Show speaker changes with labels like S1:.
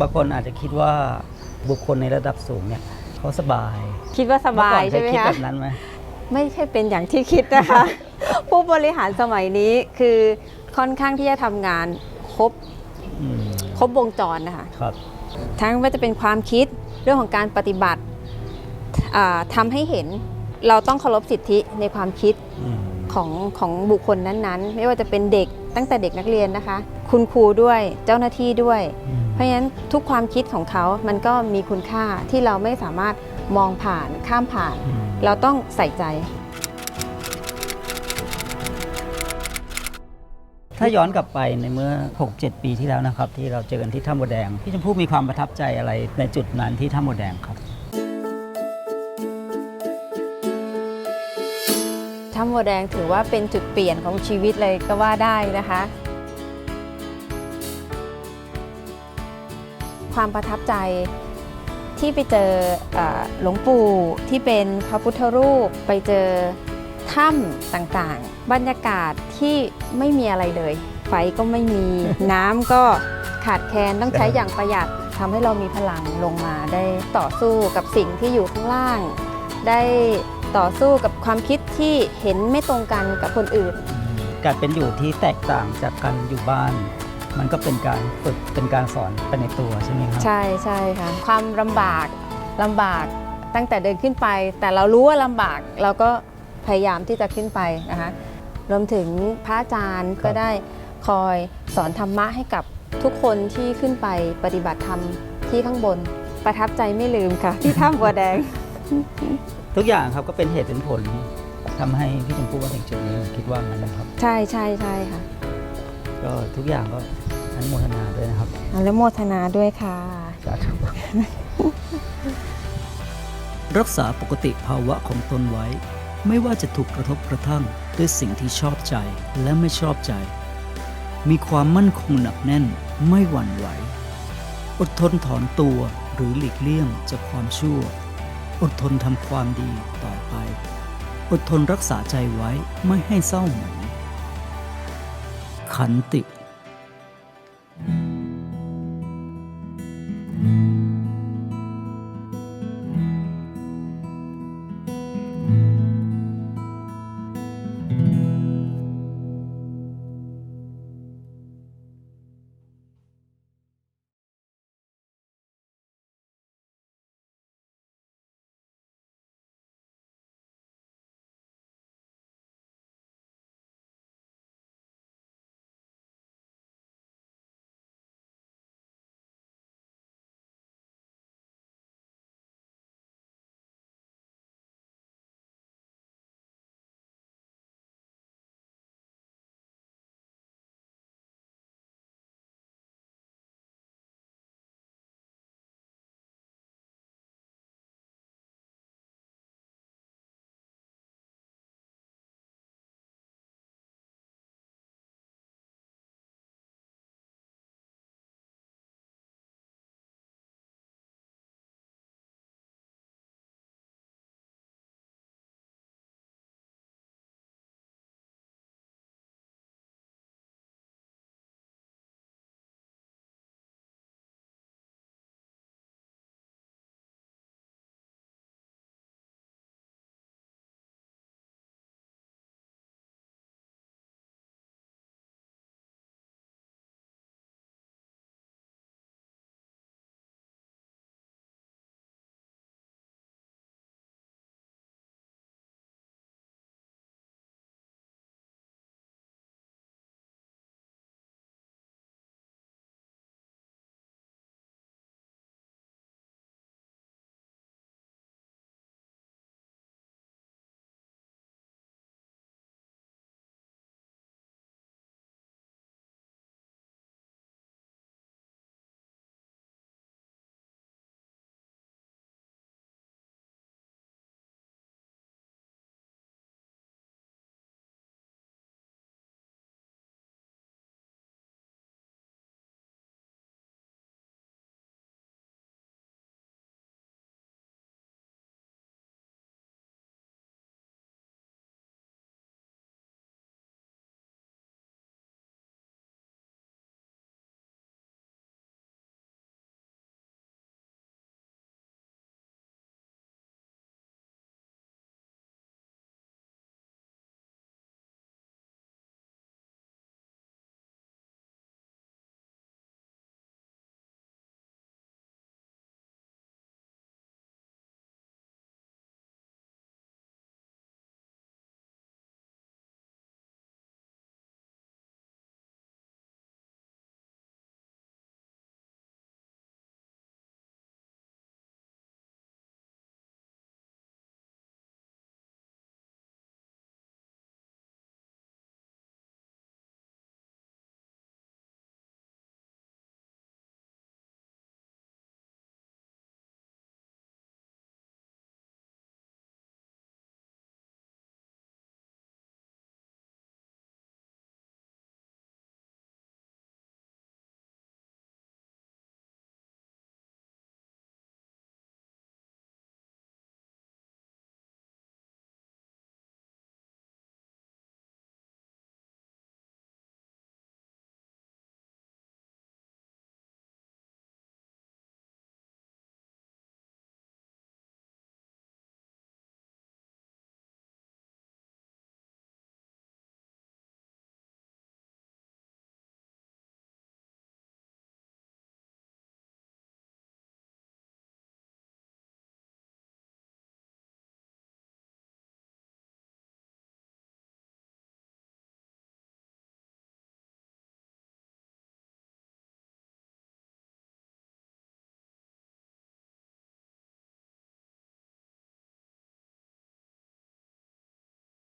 S1: บางคนอาจจะคิดว่าบุคคลในระดับสูงเนี่ยเขาสบาย
S2: คิดว่าสบาย
S1: เมื่อก่อนเค
S2: ใช่ไหม
S1: คิด
S2: คะ
S1: แบบนั้นไหม
S2: ไม่ใช่เป็นอย่างที่คิดนะคะ ผู้บริหารสมัยนี้คือค่อนข้างที่จะทำงานครบ
S1: อืม
S2: ครบวงจรนะคะ
S1: ครับ
S2: ทั้งว่าจะเป็นความคิดเรื่องของการปฏิบัติอ่าทำให้เห็นเราต้องเคารพสิทธิในความคิด
S1: อืม
S2: ของของบุคคลนั้นๆ ไม่ว่าจะเป็นเด็กตั้งแต่เด็กนักเรียนนะคะ คุณครูด้วยเจ้าหน้าที่ด้วย
S1: อืม
S2: เพราะฉะนั้นทุกความคิดของเขามันก็มีคุณค่าที่เราไม่สามารถมองผ่านข้ามผ่าน
S1: อืม
S2: เราต้องใส่ใจ
S1: ถ้าย้อนกลับไปในเมื่อ 6-7 ปีที่แล้วนะครับ ที่เราเจอกันที่ถ้ำบัวแดงพี่ชมพู่มีความประทับใจอะไรในจุดนั้นที่ถ้ำบัวแดงครับ
S2: ถ้ำบัวแดงถือว่าเป็นจุดเปลี่ยนของชีวิตเลยก็ว่าได้นะคะ ความประทับใจที่ไปเจอหลวงปู่ที่เป็นพระพุทธรูปไปเจอถ้ำต่างๆ บรรยากาศที่ไม่มีอะไรเลย ไฟก็ไม่มีน้ำก็ขาดแคลนต้องใช้อย่างประหยัดทำให้เรามีพลังลงมาได้ต่อสู้กับสิ่งที่อยู่ข้างล่าง ได้ต่อสู้กับความคิดที่เห็นไม่ตรงกันกับคนอื่น
S1: การเป็นอยู่ที่แตกต่างจากการอยู่บ้าน มันก็เป็นการฝึกเป็นการสอนไปในตัวใช่ไหมครับ
S2: ใช่ใช่ค่ะ ความลำบากลำบากตั้งแต่เดินขึ้นไป แต่เรารู้ว่าลำบากเราก็พยายามที่จะขึ้นไปนะคะรวมถึงพระอาจารย์ก็ได้คอยสอนธรรมะให้กับทุกคนที่ขึ้นไปปฏิบัติธรรมที่ข้างบน ประทับใจไม่ลืมค่ะ ที่ถ้ำบัวแดง
S1: ทุกอย่างครับก็เป็นเหตุเป็นผลทำให้พี่ชมพู่มาถึงจุดนี้ผมคิดว่างั้นนะครับ
S2: ใช่ใช่ใช่ค่ะ
S1: ก็ทุกอย่างก็ อนุโมทนาด้วยนะครับ
S2: อนุโมทนาด้วยค่ะ
S1: สาธุรักษาปกติภาวะของตนไว้ ไม่ว่าจะถูกกระทบกระทั่งด้วยสิ่งที่ชอบใจและไม่ชอบใจ มีความมั่นคงหนักแน่นไม่หวั่นไหว อดทนถอนตัวหรือหลีกเลี่ยงจากความชั่ว อดทนทำความดีต่อไป อดทนรักษาใจไว้ไม่ให้เศร้าหมองขันติ